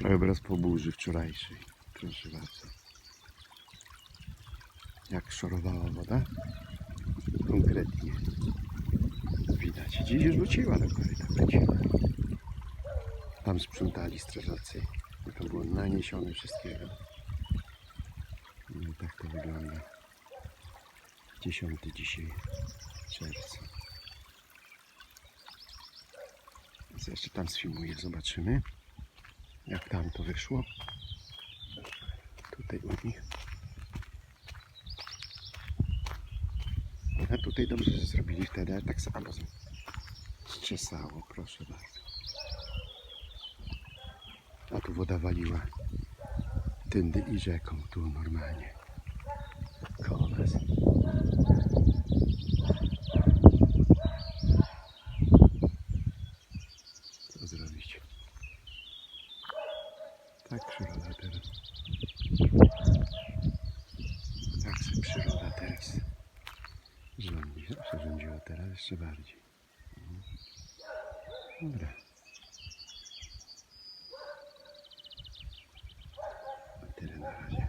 Krajobraz po burzy wczorajszej. Proszę bardzo. Jak szorowała woda? Konkretnie. Widać. Dziś już wróciła do koryta. Tam sprzątali strażacy. I to było naniesione wszystkiego. No tak to wygląda. 10 dzisiaj czerwca. Więc jeszcze tam sfilmuję, zobaczymy jak tam to wyszło. Tutaj u nich. A tutaj dobrze, zrobili wtedy, tak samo strzesało, proszę bardzo. A tu woda waliła tędy i rzeką, tu normalnie. Tak przyroda teraz. Tak sobie przyroda teraz rządzi, przyrządziła teraz jeszcze bardziej. No. Dobra. Tyle na razie.